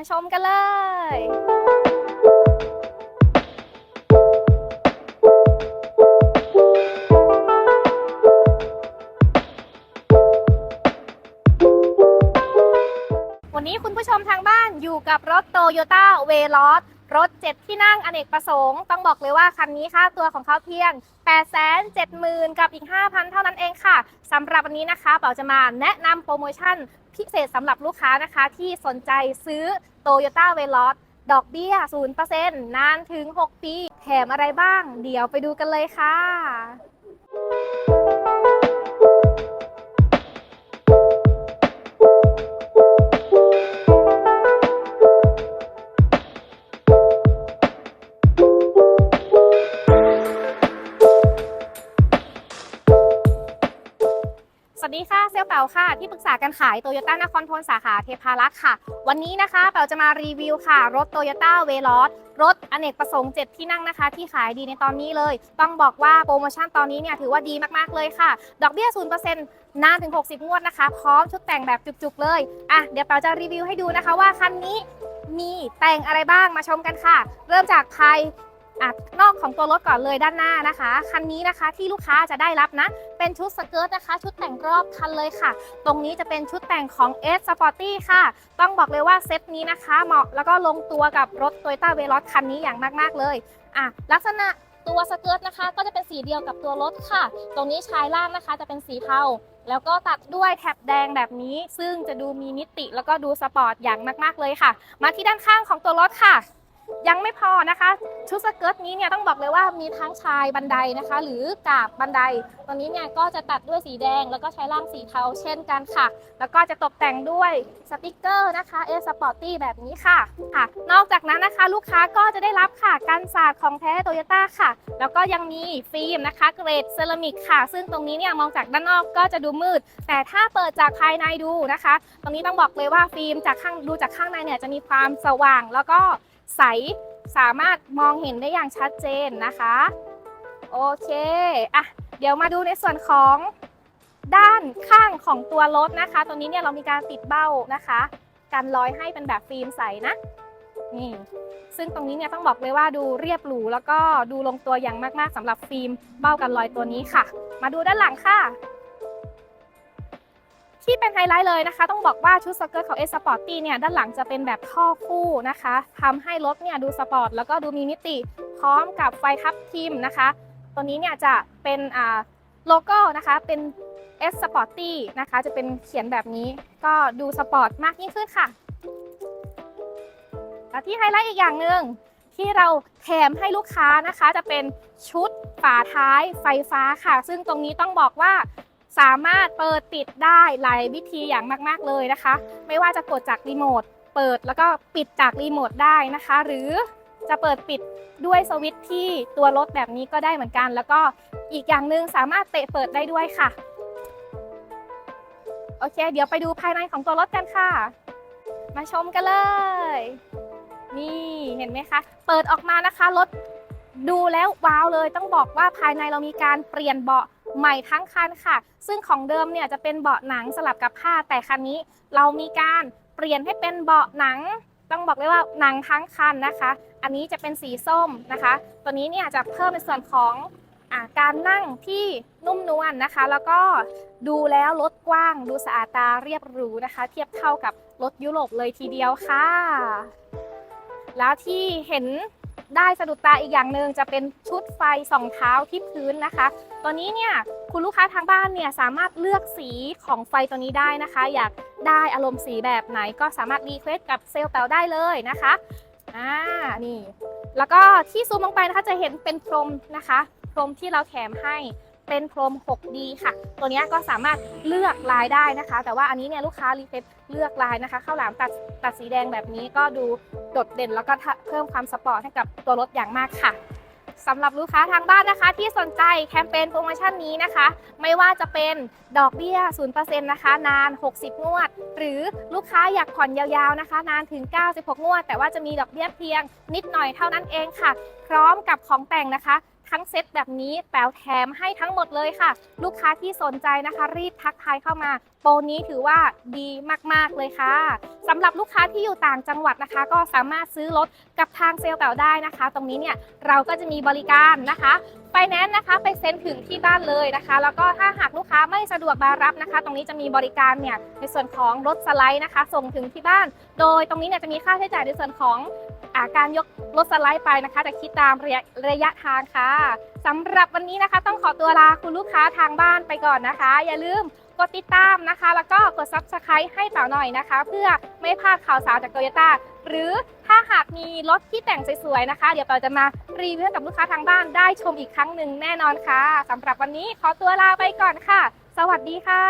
มาชมกันเลยวันนี้คุณผู้ชมทางบ้านอยู่กับรถโตโยต้าเวลอส รถ 7 ที่นั่งอเนกประสงค์ ต้องบอกเลยว่าคันนี้ค่าตัวของเขาเพียง 870,000 กับอีก 5,000 เท่านั้นเองค่ะสำหรับวันนี้นะคะเป๋าจะมาแนะนำโปรโมชั่นพิเศษสำหรับลูกค้านะคะ ที่สนใจซื้อโตโยต้าเวลอสดอกเบี้ย 0%นานถึง 6 ปี แถมอะไรบ้าง เดี๋ยวไปดูกันเลยค่ะ วัสดีค่ะ เซลลเปาค่ะ ที่ปรึกษาการขายโตโยต้านครทนสาขาเทพารักษ์ค่ะ วันนี้นะคะเปาจะมารีวิวค่ะ รถโตโยต้าเวลอสรถอเนกประสงค์ 7 ที่นั่งนะคะ ที่ขายดีในตอนนี้เลย ต้องบอกว่าโปรโมชั่นตอนนี้เนี่ยถือว่าดีมากๆเลยค่ะ ดอกเบี้ย 0%นานถึง 60 งวดนะคะ พร้อมชุดแต่งแบบจุกๆ เลย อะ เดี๋ยวเปาจะรีวิวให้ดูนะคะว่าคันนี้มีแต่งอะไรบ้างมาชมกันค่ะ เริ่มจากภาย อะนอกของตัวรถก่อนเลยด้านหน้านะคะ คันนี้นะคะที่ลูกค้าจะได้รับนะ เป็นชุดสเกิร์ตนะคะ ชุดแต่งรอบคันเลยค่ะ ตรงนี้จะเป็นชุดแต่งของ S Sporty ค่ะ ต้องบอกเลยว่าเซตนี้นะคะ เหมาะแล้วก็ลงตัวกับรถ Toyota v e l o s คันนี้อย่างมากๆเลยอะลักษณะตัวสเกิร์ตนะคะ ก็จะเป็นสีเดียวกับตัวรถค่ะ ตรงนี้ชายล่างนะคะจะเป็นสีเทาแล้วก็ตัดด้วยแท็บแดงแบบนี้ ซึ่งจะดูมีมิติแล้วก็ดูสปอร์ตอย่างมาก ๆเลยค่ะ มาที่ด้านข้างของตัวรถค่ะ ยังไม่พอนะคะชุดสเกิร์ตนี้เนี่ยต้องบอกเลยว่ามีทั้งชายบันไดนะคะ หรือกาบบันไดตัวนี้เนี่ยก็จะตัดด้วยสีแดง แล้วก็ใช้ล่างสีเทาเช่นกันค่ะ แล้วก็จะตกแต่งด้วยสติกเกอร์นะคะเอสปอร์ตี้แบบนี้ค่ะค่ะ นอกจากนั้นนะคะ ลูกค้าก็จะได้รับค่ะกันสาดของแท้โตโยต้าค่ะ แล้วก็ยังมีฟิล์มนะคะเกรดเซรามิกค่ะ ซึ่งตรงนี้เนี่ยมองจากด้านนอกก็จะดูมืด แต่ถ้าเปิดจากภายในดูนะคะ ตรงนี้ต้องบอกเลยว่าฟิล์มจากข้างดูจากข้างในเนี่ยจะมีความสว่างแล้วก็ ใสสามารถมองเห็นได้อย่างชัดเจนนะคะ โอเคอะเดี๋ยวมาดูในส่วนของด้านข้างของตัวรถนะคะ ตัวนี้เนี่ยเรามีการติดเบ้านะคะกันรอยให้เป็นแบบฟิล์มใสนะนี่ซึ่งตรงนี้เนี่ยต้องบอกเลยว่าดูเรียบหรูแล้วก็ดูลงตัวอย่างมากๆสำหรับฟิล์มเบ้ากันรอยตัวนี้ค่ะ มาดูด้านหลังค่ะ ที่เป็นไฮไลท์เลยนะคะ ต้องบอกว่าชุดสเกิร์ตของ S Sporty เนี่ยด้านหลังจะเป็นแบบท่อคู่นะคะทำให้รถเนี่ยดูสปอร์ตแล้วก็ดูมีมิติ พร้อมกับไฟทับทิมนะคะ ตัวนี้เนี่ยจะเป็นอ่าโลโก้นะคะเป็น S Sporty นะคะ จะเป็นเขียนแบบนี้ก็ดูสปอร์ตมากยิ่งขึ้นค่ะและที่ไฮไลท์อีกอย่างหนึ่งที่เราแถมให้ลูกค้านะคะ จะเป็นชุดฝาท้ายไฟฟ้าค่ะ ซึ่งตรงนี้ต้องบอกว่า สามารถเปิดปิดได้หลายวิธีอย่างมาก ๆ เลยนะคะ ไม่ว่าจะกดจากรีโมทเปิดแล้วก็ปิดจากรีโมทได้นะคะ หรือจะเปิดปิดด้วยสวิตช์ที่ตัวรถแบบนี้ก็ได้เหมือนกัน แล้วก็อีกอย่างหนึ่งสามารถเตะเปิดได้ด้วยค่ะโอเค เดี๋ยวไปดูภายในของตัวรถกันค่ะ มาชมกันเลย นี่เห็นไหมคะ เปิดออกมานะคะรถดูแล้วว้าวเลย ต้องบอกว่าภายในเรามีการเปลี่ยนเบาะ ใหม่ทั้งคันค่ะ ซึ่งของเดิมเนี่ยจะเป็นเบาะหนังสลับกับผ้า แต่คันนี้เรามีการเปลี่ยนให้เป็นเบาะหนัง ต้องบอกเลยว่าหนังทั้งคันนะคะ อันนี้จะเป็นสีส้มนะคะ ตัวนี้เนี่ยจะเพิ่มในส่วนของอการนั่งที่นุ่มนวลนะคะ แล้วก็ดูแล้วรถกว้าง ดูสะอาดตาเรียบหรูนะคะ เทียบเท่ากับรถยุโรปเลยทีเดียวค่ะ แล้วที่เห็น ได้สะดุดตาอีกอย่างหนึ่งจะเป็นชุดไฟสองเท้าที่พื้นนะคะ ตัวนี้เนี่ยคุณลูกค้าทางบ้านเนี่ยสามารถเลือกสีของไฟตัวนี้ได้นะคะ อยากได้อารมณ์สีแบบไหนก็สามารถรีเควสกับเซลล์เต๋าได้เลยนะคะอ่านี่ แล้วก็ที่ซูมลงไปนะคะจะเห็นเป็นพรมนะคะ พรมที่เราแถมให้ เป็นพรม 6D ค่ะ ตัวนี้ก็สามารถเลือกลายได้นะคะ แต่ว่าอันนี้เนี่ยลูกค้ารีเควสเลือกลายนะคะข้าวหลามตัดตัดสีแดงแบบนี้ก็ดูโดดเด่นแล้วก็เพิ่มความสปอร์ตให้กับตัวรถอย่างมากค่ะสำหรับลูกค้าทางบ้านนะคะ ที่สนใจแคมเปญโปรโมชั่นนี้นะคะ ไม่ว่าจะเป็นดอกเบี้ย 0%นะคะ นาน 60 งวด หรือลูกค้าอยากผ่อนยาวๆนะคะ นานถึง 96 งวด แต่ว่าจะมีดอกเบี้ยเพียงนิดหน่อยเท่านั้นเองค่ะ พร้อมกับของแต่งนะคะ ทั้งเซตแบบนี้แปลวแถมให้ทั้งหมดเลยค่ะ ลูกค้าที่สนใจนะคะ รีบทักทายเข้ามา โปรนี้ถือว่าดีมาก ๆ เลยค่ะสำหรับลูกค้าที่อยู่ต่างจังหวัดนะคะ ก็สามารถซื้อรถกับทางเซลล์แป๋วได้นะคะ ตรงนี้เนี่ยเราก็จะมีบริการนะคะไฟแนนซ์นะคะไปเซ็นถึงที่บ้านเลยนะคะ แล้วก็ถ้าหากลูกค้าไม่สะดวกมารับนะคะ ตรงนี้จะมีบริการเนี่ยในส่วนของรถสไลด์นะคะ ส่งถึงที่บ้าน โดยตรงนี้เนี่ยจะมีค่าใช้จ่ายในส่วนของ การยกรถสไลด์ไปนะคะ จะคิดตามระยะระยะทางค่ะสำหรับวันนี้นะคะ ต้องขอตัวลาคุณลูกค้าทางบ้านไปก่อนนะคะ อย่าลืมกดติดตามนะคะ แล้วก็กด subscribe ให้เต่าหน่อยนะคะ เพื่อไม่พลาดข่าวสารจากโตโยต้าหรือถ้าหากมีรถที่แต่งสวยๆนะคะ เดี๋ยวเราจะมารีวิวให้กับลูกค้าทางบ้านได้ชมอีกครั้งหนึ่งแน่นอนค่ะสำหรับวันนี้ขอตัวลาไปก่อนค่ะ สวัสดีค่ะ